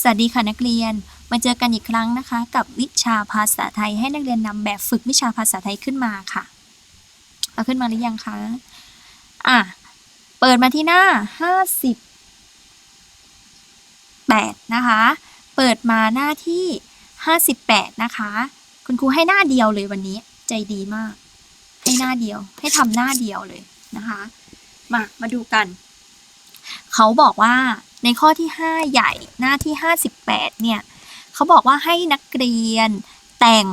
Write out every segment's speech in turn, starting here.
สวัสดีค่ะนักเรียน มาเจอกันอีกครั้งนะคะ กับวิชาภาษาไทยให้นักเรียนนำแบบฝึกวิชาภาษาไทยขึ้นมาค่ะเอาขึ้นมาหรือยังคะอะเปิดมาที่หน้า 58 นะคะ เปิดมาหน้าที่ 58 นะคะ คุณครูให้หน้าเดียวเลยวันนี้ใจดีมาก ให้หน้าเดียวให้ทำหน้าเดียวเลยนะคะ มามาดูกัน เขาบอกว่าในข้อที่ 5 ใหญ่หน้าที่ 58 เนี่ยเขาบอกว่าให้นักเรียนแต่ง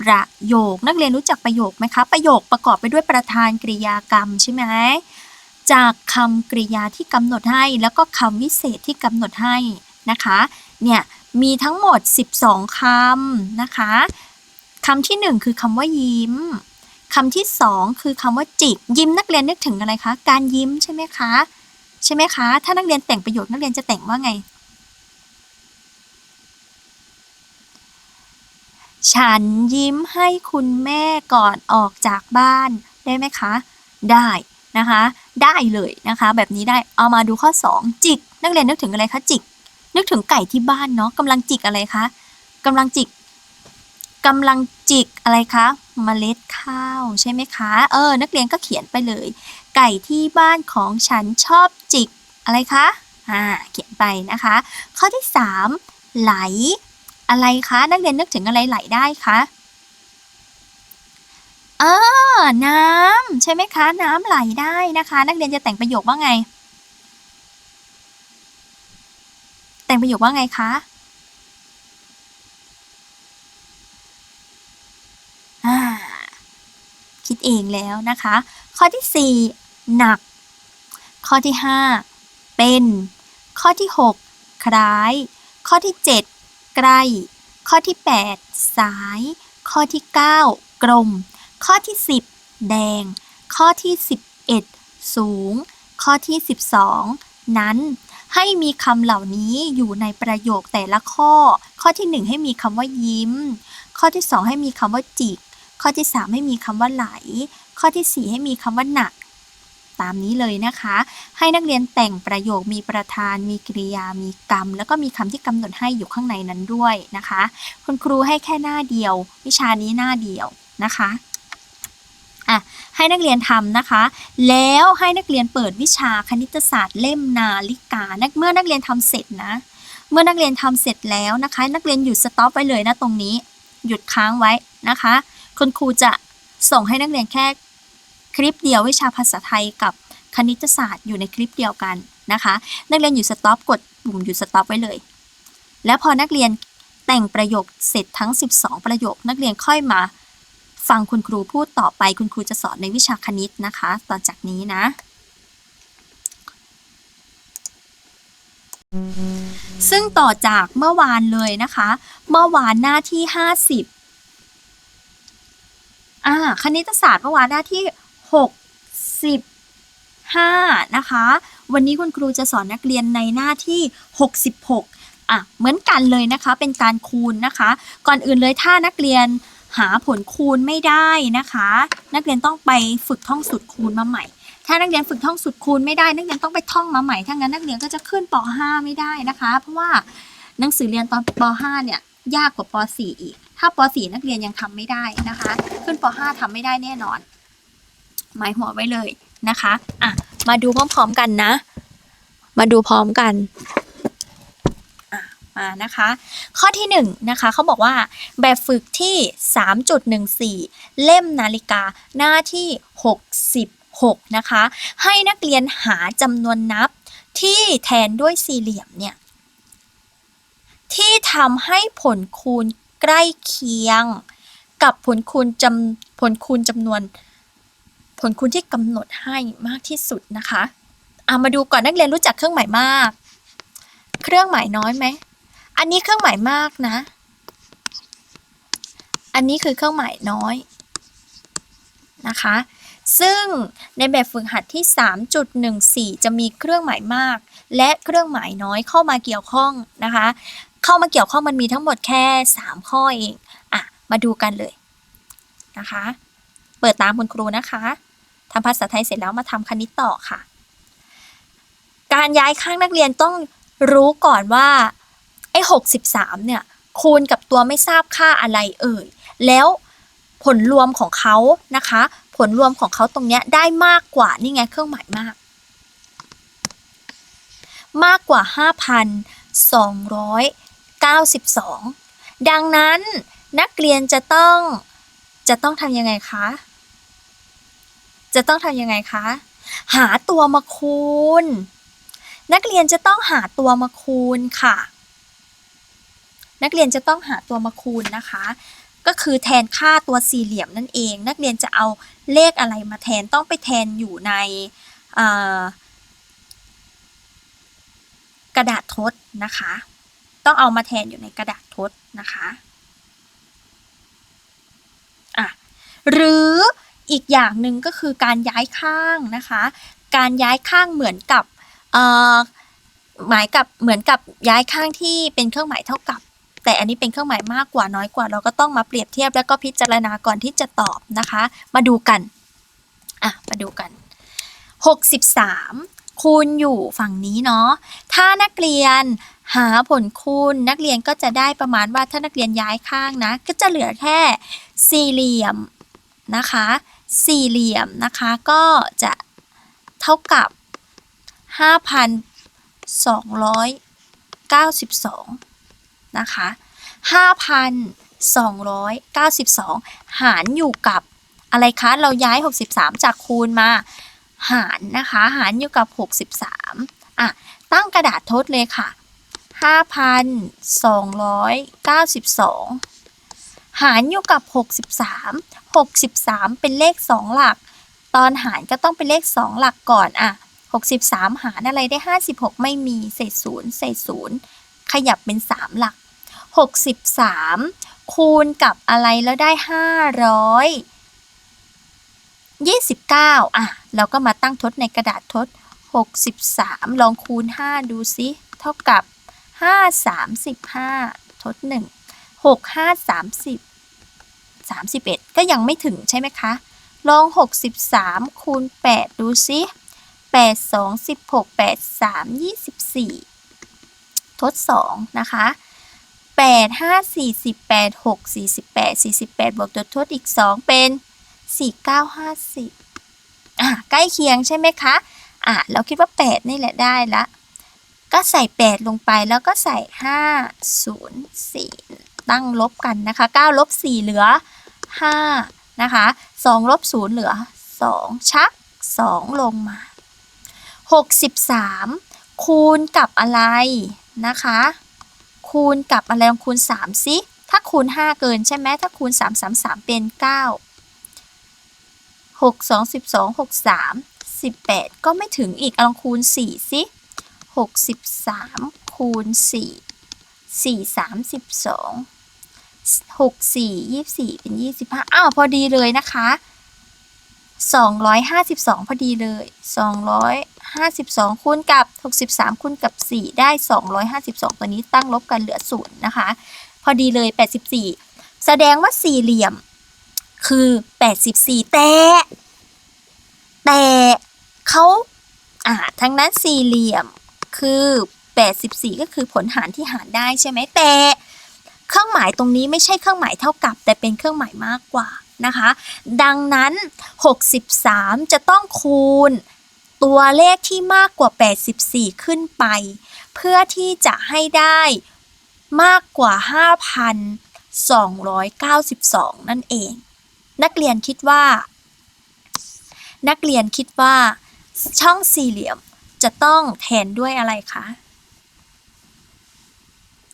ประโยค นักเรียนรู้จักประโยคไหมคะ ประโยคประกอบไปด้วยประธานกริยากรรมใช่ไหมจากคำกริยาที่กำหนดให้ แล้วก็คำวิเศษที่กำหนดให้นะคะ เนี่ยมีทั้งหมด 12 คำนะคะ คำที่ 1 คือคำว่ายิ้ม คำที่ 2 คือคำว่าจิก ยิ้มนักเรียนนึกถึงอะไรคะ การยิ้มใช่ไหมคะ ใช่ไหมคะ ถ้านักเรียนแต่งประโยคนักเรียนจะแต่งว่าไง ฉันยิ้มให้คุณแม่ก่อนออกจากบ้านได้ไหมคะ ได้นะคะ ได้เลยนะคะ แบบนี้ได้เอามาดูข้อ 2 จิก นักเรียนนึกถึงอะไรคะจิก นึกถึงไก่ที่บ้านเนาะกำลังจิกอะไรคะกำลังจิก กำลังจิกอะไรคะเมล็ดข้าวใช่ไหมคะ เออ นักเรียนก็เขียนไปเลย ไก่ที่บ้านของฉันชอบจิกอะไรคะอ่าเขียนไปนะคะ ข้อที่ 3 ไหล อะไรคะนักเรียนนึกถึงอะไรไหลได้คะเออน้ำใช่ไหมคะ น้ำไหลได้นะคะ นักเรียนจะแต่งประโยคว่าไง แต่งประโยคว่าไงคะ อ่า คิด เองแล้วนะคะ ข้อที่ 4 หนัก ข้อที่ 5 เป็น ข้อที่ 6 คล้าย ข้อที่ 7 ใกล้ ข้อที่ 8 สาย ข้อที่ 9 กลม ข้อที่ 10 แดง ข้อที่ 11 สูง ข้อที่ 12 นั้นให้มีคำเหล่านี้อยู่ในประโยคแต่ละข้อ ข้อที่ 1 ให้มีคำว่ายิ้ม ข้อที่ 2 ให้มีคำว่าจิก ข้อที่ 3 ให้มีคำว่าไหล ข้อที่ 4 ให้มีคำว่าหนัก ตามนี้เลยนะคะ ให้นักเรียนแต่งประโยคมีประธาน มีกริยา มีกรรม แล้วก็มีคำที่กำหนดให้อยู่ข้างในนั้นด้วยนะคะ คุณครูให้แค่หน้าเดียว วิชานี้หน้าเดียวนะคะอะให้นักเรียนทำนะคะ แล้วให้นักเรียนเปิดวิชาคณิตศาสตร์เล่มนาฬิกานักเมื่อนักเรียนทำเสร็จนะ เมื่อนักเรียนทำเสร็จแล้วนะคะ นักเรียนหยุดสต็อปไว้เลยนะตรงนี้ หยุดค้างไว้นะคะ คุณครูจะส่งให้นักเรียนแค่คลิปเดียววิชาภาษาไทยกับคณิตศาสตร์อยู่ในคลิปเดียวกันนะคะ นักเรียนหยุดสต็อปกดปุ่มหยุดสต็อปไว้เลย แล้วพอนักเรียนแต่งประโยคเสร็จทั้ง 12 ประโยค นักเรียนค่อยมา ฟังคุณครูพูดต่อไปคุณครูจะสอนในวิชาคณิตนะคะ ต่อจากนี้นะ ซึ่งต่อจากเมื่อวานเลยนะคะ เมื่อวานหน้าที่ 50อ่าคณิตศาสตร์เมื่อวานหน้าที่ 65 นะคะ วันนี้คุณครูจะสอนนักเรียนในหน้าที่ 66อะเหมือนกันเลยนะคะ เป็นการคูณนะคะ ก่อนอื่นเลยถ้านักเรียนหาผลคูณไม่ได้นะคะ นักเรียนต้องไปฝึกท่องสูตรคูณมาใหม่ ถ้านักเรียนฝึกท่องสูตรคูณไม่ได้ นักเรียนต้องไปท่องมาใหม่ถ้างั้นนักเรียนก็จะขึ้นป .5 ไม่ได้นะคะ เพราะว่าหนังสือเรียนตอนป .5 เนี่ยยากกว่าป .4 อีก ถ้าป .4 นักเรียนยังทำไม่ได้นะคะ ขึ้นป .5 ทำไม่ได้แน่นอน หมายหัวไว้เลยนะคะอะมาดูพร้อมๆกันนะ มาดูพร้อมกันอะมานะคะ ข้อที่หนึ่งนะคะเขาบอกว่าแบบฝึกที่ 3.14 เล่มนาฬิกาหน้าที่ 6 นะคะ ให้นักเรียนหาจำนวนนับที่แทนด้วยสี่เหลี่ยมเนี่ย ที่ทำให้ผลคูณใกล้เคียง กับผลคูณจำผลคูณจำนวน ผลคูณที่กำหนดให้มากที่สุดนะคะเอามาดูก่อนนักเรียนรู้จักเครื่องหมายมาก เครื่องหมายน้อยไหม อันนี้เครื่องหมายมากนะ อันนี้คือเครื่องหมายน้อยนะคะ ซึ่งในแบบฝึกหัดที่ 3.14 จะมีเครื่องหมายมาก และเครื่องหมายน้อยเข้ามาเกี่ยวข้องนะคะ เข้ามาเกี่ยวข้องมันมีทั้งหมดแค่ 3 ข้อเองอะมาดูกันเลยนะคะ เปิดตามคุณครูนะคะทำภาษาไทยเสร็จแล้วมาทำคณิตต่อค่ะ การย้ายข้างนักเรียนต้องรู้ก่อนว่าไอ้หกสิบสามเนี่ย คูณกับตัวไม่ทราบค่าอะไรเอ่ย แล้วผลรวมของเขานะคะ ลรวมของเขาตรงเนี้ยได้มากกว่านี่ไงเครื่องหมายมาก มากกว่า 5,292 ดังนั้นนักเรียนจะต้องจะต้องทำยังไงคะ จะต้องทำยังไงคะ หาตัวมาคูณ นักเรียนจะต้องหาตัวมาคูณค่ะ นักเรียนจะต้องหาตัวมาคูณนะคะ ก็คือแทนค่าตัวสี่เหลี่ยมนั่นเอง นักเรียนจะเอา เลขอะไรมาแทนต้องไปแทนอยู่ในกระดาษทดนะคะ ต้องเอามาแทนอยู่ในกระดาษทดนะคะอะหรืออีกอย่างหนึ่งก็คือการย้ายข้างนะคะ การย้ายข้างเหมือนกับหมายกับเหมือนกับย้ายข้างที่เป็นเครื่องหมายเท่ากับ แต่อันนี้เป็นเครื่องหมายมากกว่าน้อยกว่า เราก็ต้องมาเปรียบเทียบแล้วก็พิจารณาก่อนที่จะตอบนะคะ มาดูกันอะมาดูกัน 63 คูณอยู่ฝั่งนี้เนาะถ้านักเรียนหาผลคูณนักเรียนก็จะได้ประมาณว่าถ้านักเรียนย้ายข้างนะ ก็จะเหลือแค่สี่เหลี่ยมนะคะ สี่เหลี่ยมนะคะก็จะเท่ากับ 5,292 นะคะ5,292 หารอยู่กับอะไรคะ เราย้าย 63 จากคูณมา หารนะคะ หารอยู่กับ 63อะตั้งกระดาษทดเลยค่ะ 5,292 หารอยู่กับ 63 63 เป็นเลข 2 หลัก ตอนหารก็ต้องเป็นเลข 2 หลักก่อนอะ63 หารอะไรได้ 56 ไม่มีเศษ0เศษ0ขยับเป็น 3 หลัก 63 คูณกับอะไรแล้วได้ 500 29 อะ เราก็มาตั้งทดในกระดาษทด 63 ลองคูณ 5 ดูซิ เท่ากับ 5 35 ทด 1 6 5 30 31 ก็ยังไม่ถึงใช่ไหมคะ ลอง 63 คูณ 8 ดูซิ 8 2 16 8 3 24 ทด 2 นะคะ 8 5 48 6 48 48 บวกตัวทดอีก 2 เป็น 4950อะใกล้เคียงใช่ไหมคะ อะ เราคิดว่า 8 นี่แหละได้ละ ก็ใส่ 8 ลงไปแล้วก็ใส่ 5 0 4 ตั้งลบกันนะคะ 9 ลบ 4 เหลือ 5 นะคะ 2 ลบ 0 เหลือ 2 ชัก 2 ลงมา 63 คูณกับอะไรนะคะ คูณกับอะไรลองคูณ3ซิถ้าคูณ 5 เกินใช่ไหมถ้าคูณ 3 3 3 เป็น 9 6 2 12 6 3 18 ก็ไม่ถึงอีกอลองคูณ4ซิ63 คูณ 4 4 32 6 4 24 เป็น 25 อ้าว พอดีเลยนะคะ 252 พอดีเลย 200 52คูณกับ 63คูณกับ 4 ได้ 252 ตัวนี้ตั้งลบกันเหลือ0นะคะ พอดีเลย 84 แสดงว่าสี่เหลี่ยมคือ 84 แต่ แต่เขาอ่าทั้งนั้นสี่เหลี่ยมคือ 84 ก็คือผลหารที่หารได้ใช่ไหมแต่เครื่องหมายตรงนี้ไม่ใช่เครื่องหมายเท่ากับ แต่เป็นเครื่องหมายมากกว่านะคะ ดังนั้น 63 จะต้องคูณ ตัวเลขที่มากกว่า 84 ขึ้นไป เพื่อที่จะให้ได้มากกว่า 5,292 นั่นเอง นักเรียนคิดว่า นักเรียนคิดว่า ช่องสี่เหลี่ยมจะต้องแทนด้วยอะไรคะ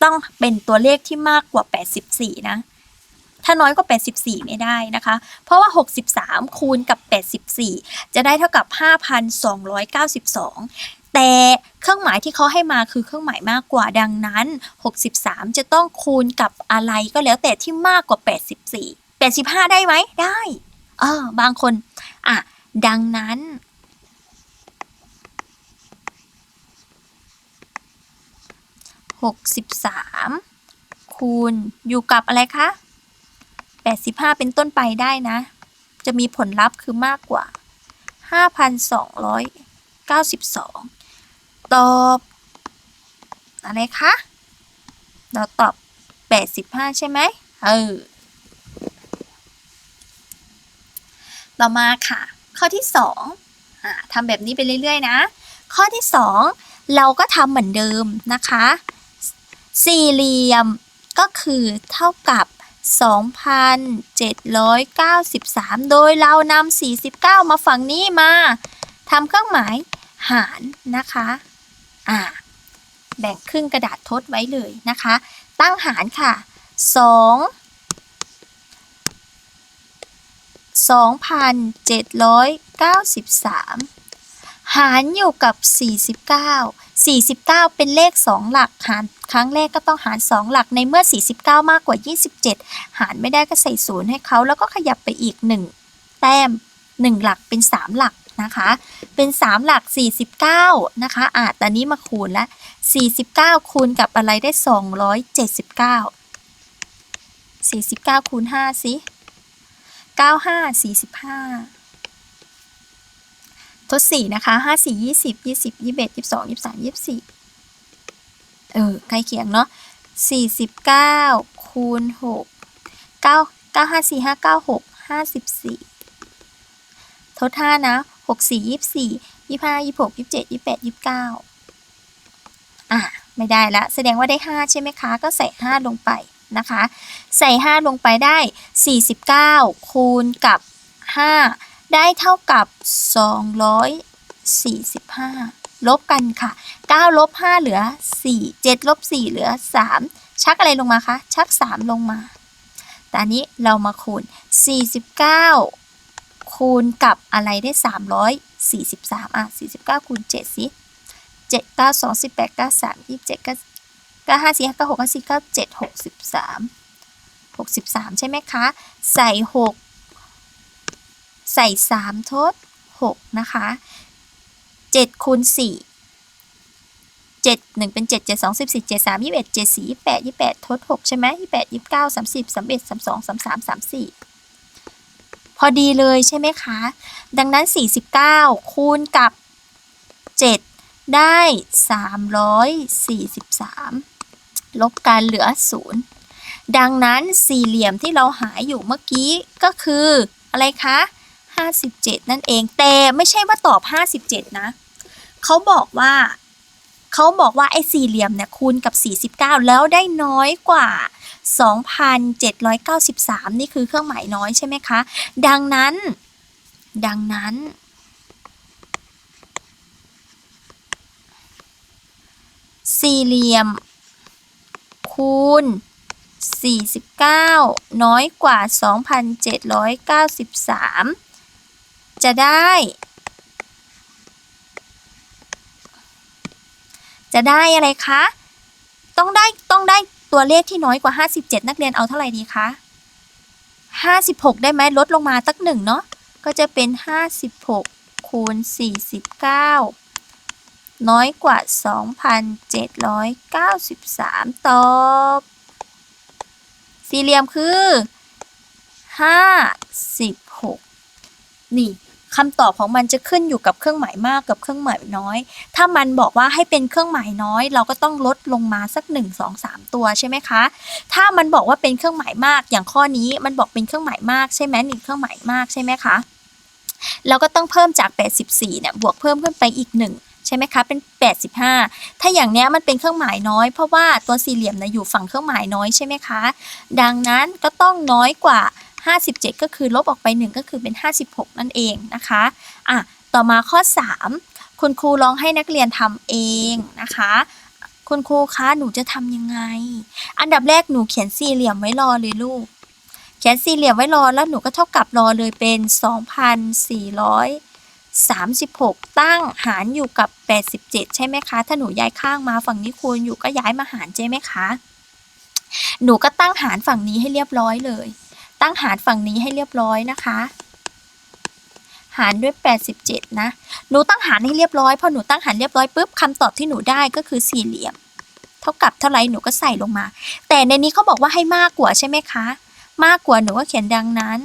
ต้องเป็นตัวเลขที่มากกว่า 84 นะ ถ้าน้อยกว่า 84 ไม่ได้นะคะ เพราะว่า 63 คูณกับ 84 จะได้เท่ากับ 5,292 แต่เครื่องหมายที่เขาให้มาคือเครื่องหมายมากกว่าดังนั้น 63 จะต้องคูณกับอะไรก็แล้วแต่ที่มากกว่า 84 85 ได้ไหม ได้เออบางคน อะ ดังนั้น 63 คูณอยู่กับอะไรคะ 85 เป็นต้นไปได้นะ จะมีผลลัพธ์คือมากกว่า 5,292 ตอบ อะไรคะ เราตอบ 85 ใช่ไหมเออต่อมาค่ะ ข้อที่2อ่าทำแบบนี้ไปเรื่อยๆนะ ข้อที่ 2 เราก็ทำเหมือนเดิมนะคะ สี่เหลี่ยมก็คือเท่ากับ 2,793 โดยเรานำ49 มาฝั่งนี้มาทำเครื่องหมายหารนะคะอ่าแบ่งครึ่งกระดาษทดไว้เลยนะคะ ตั้งหารค่ะ 2 2,793 หารอยู่กับ 49 49 เป็นเลข 2 หลักหารครั้งแรกก็ต้องหาร 2 หลักในเมื่อ 49 มากกว่า 27 หารไม่ได้ก็ใส่ศูนย์ให้เขาแล้วก็ขยับไปอีก 1 แต้ม 1 หลักเป็น 3 หลักนะคะ เป็น 3 หลัก 49 นะคะอะตอนนี้มาคูณแล้ว49 คูณกับอะไรได้ 279 49 คูณ 5 สิ 95 45 ทดสี่นะคะห้าสี่ยี่สิบยี่สิบยี่สิบเอ็ดยี่สิบสองยี่สิบสามยี่สิบสี่เออใกล้เคียงเนาะสี่สิบเก้าคูณหกเก้าเก้าห้าสี่ห้าเก้าหกห้าสิบสี่ทดห้านะหกสี่ยี่สี่ยี่ห้ายี่หกยี่เจ็ดยี่แปดยี่เก้าอะไม่ได้ละแสดงว่าได้ห้าใช่ไหมคะ ก็ใส่ห้าลงไปนะคะ ใส่ห้าลงไปได้สี่สิบเก้าคูณกับห้า ได้เท่ากับ 245 ลบกันค่ะ 9 ลบ 5 เหลือ 4 7 ลบ 4 เหลือ 3 ชักอะไรลงมาคะ ชัก 3 ลงมาตอนนี้เรามาคูณ 49 คูณกับอะไรได้ 343 อะ 49 คูณ 7 สิ 7 9 2 18 9 3 27 9 9 5 4 5 9 6 5 4 9 7 63 63 ใช่ไหมคะ ใส่ 6 ใส่ 3 ทด 6 นะคะ7คูณ4 7 1 เป็น 7 7 2 14 7 3 21 7 4 28 28 ทด 6 ใช่ไหม28 29 30 31 32 33 34 พอดีเลยใช่ไหมคะ ดังนั้น 49 คูณกับ 7 ได้ 343 ลบกันเหลือ 0 ดังนั้นสี่เหลี่ยมที่เราหาอยู่เมื่อกี้ก็คืออะไรคะ 57 นั่นเอง แต่ไม่ใช่ว่าตอบ 57 นะ เขาบอกว่า เขาบอกว่าไอ้สี่เหลี่ยมเนี่ยคูณกับ 49 แล้วได้น้อยกว่า 2,793 นี่คือเครื่องหมายน้อยใช่ไหมคะ ดังนั้น ดังนั้น สี่เหลี่ยม คูณ49 น้อยกว่า 2,793 จะได้ จะได้อะไรคะ ต้องได้ต้องได้ตัวเลขที่น้อยกว่า 57 นักเรียนเอาเท่าไหร่ดีคะ 56 ได้ไหมลดลงมาตักหนึ่งเนาะก็จะเป็น 56 คูณ 49 น้อยกว่า 2,793 ตอบ สี่เหลี่ยมคือ 56 นี่ คำตอบของมันจะขึ้นอยู่กับเครื่องหมายมากกับเครื่องหมายน้อย ถ้ามันบอกว่าให้เป็นเครื่องหมายน้อย เราก็ต้องลดลงมาสัก 1 2 3 ตัวใช่ไหมคะ ถ้ามันบอกว่าเป็นเครื่องหมายมาก อย่างข้อนี้มันบอกเป็นเครื่องหมายมากใช่ไหมหนี่งเครื่องหมายมากใช่ไหมคะเราก็ต้องเพิ่มจาก 84เนี่ยบวกเพิ่มขึ้นไปอีก 1ใช่ไหมคะเป็น 85 ถ้าอย่างเนี้ยมันเป็นเครื่องหมายน้อย เพราะว่าตัวสี่เหลี่ยมนะอยู่ฝั่งเครื่องหมายน้อยใช่ไหมคะ ดังนั้นก็ต้องน้อยกว่า 57 ก็คือลบออกไป 1 ก็คือเป็น 56 นั่นเองนะคะอะต่อมาข้อ 3 คุณครูลองให้นักเรียนทำเองนะคะคุณครูคะ หนูจะทำยังไง อันดับแรกหนูเขียนสี่เหลี่ยมไว้รอเลยลูก เขียนสี่เหลี่ยมไว้รอแล้วหนูก็เท่ากับรอเลยเป็น 2,436 ตั้งหารอยู่กับ 87 ใช่ไหมคะ ถ้าหนูย้ายข้างมาฝั่งนี้คูณอยู่ก็ย้ายมาหารใช่ไหมคะ หนูก็ตั้งหารฝั่งนี้ให้เรียบร้อยเลย ตั้งหารฝั่งนี้ให้เรียบร้อยนะคะ หารด้วย 87 นะ หนูตั้งหารให้เรียบร้อย พอหนูตั้งหารเรียบร้อยปุ๊บคำตอบที่หนูได้ก็คือสี่เหลี่ยม เท่ากับเท่าไรหนูก็ใส่ลงมา แต่ในนี้เขาบอกว่าให้มากกว่าใช่ไหมคะ มากกว่าหนูก็เขียนดังนั้น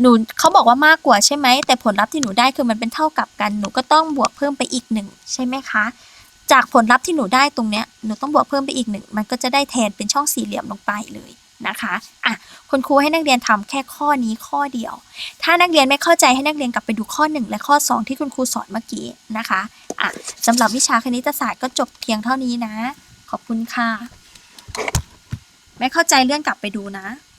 หนูเขาบอกว่ามากกว่าใช่ไหม แต่ผลลัพธ์ที่หนูได้คือมันเป็นเท่ากับกัน หนูก็ต้องบวกเพิ่มไปอีกหนึ่งใช่ไหมคะจากผลลัพธ์ที่หนูได้ตรงเนี้ย หนูต้องบวกเพิ่มไปอีกหนึ่ง มันก็จะได้แทนเป็นช่องสี่เหลี่ยมลงไปเลย นะคะอะคุณครูให้นักเรียนทำแค่ข้อนี้ข้อเดียว ถ้านักเรียนไม่เข้าใจให้นักเรียนกลับไปดูข้อ 1 และข้อ 2 ที่คุณครูสอนเมื่อกี้นะคะอะสำหรับวิชาคณิตศาสตร์ก็จบเพียงเท่านี้นะ ขอบคุณค่ะ ไม่เข้าใจเรื่องกลับไปดูนะ